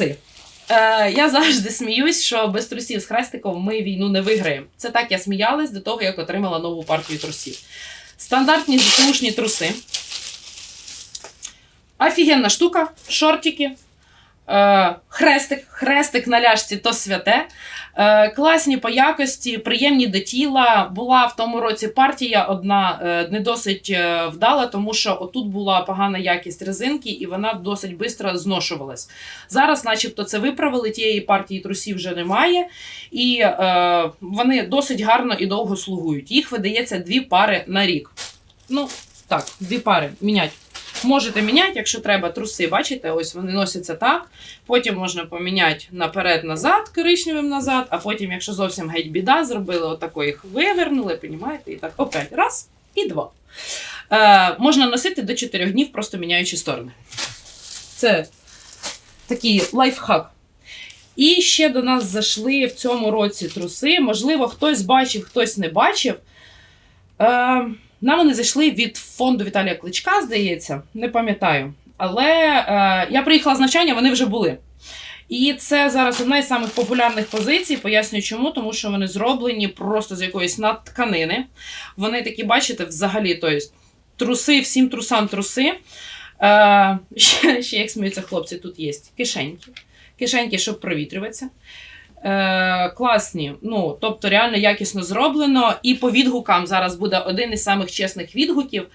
труси. Е, я завжди сміюсь, що без трусів з хрестиком ми війну не виграємо. Це так я сміялась до того, як отримала нову партію трусів. Стандартні ЗСУшні труси. Офігенна штука, шортики. Е, хрестик, хрестик на ляжці то святе. Е, класні по якості, приємні до тіла. Була в тому році партія одна е, не досить вдала, тому що отут була погана якість резинки, і вона досить швидко зношувалась. Зараз, начебто, це виправили. Тієї партії трусів вже немає, і е, вони досить гарно і довго слугують. Їх видається дві пари на рік. Ну, так, дві пари міняти. Можете міняти, якщо треба труси, бачите, ось вони носяться так. Потім можна поміняти наперед-назад, коричневим назад, а потім, якщо зовсім геть біда, зробили отако їх вивернули, понімаєте, і так опять раз і два. Е, можна носити до 4 днів, просто міняючи сторони. Це такий лайфхак. І ще до нас зайшли в цьому році труси. Можливо, хтось бачив, хтось не бачив. Е, нам вони зайшли від фонду Віталія Кличка, здається, не пам'ятаю. Але е, я приїхала з навчання, вони вже були. І це зараз одна із самих популярних позицій. Пояснюю чому, тому що вони зроблені просто з якоїсь надтканини. Вони такі, бачите, взагалі, то труси, всім трусам труси. Е, ще, ще як сміються хлопці, тут є кишеньки. Кишеньки, щоб провітрюватися е, класні. Ну, тобто, реально якісно зроблено. І по відгукам зараз буде один із самих чесних відгуків.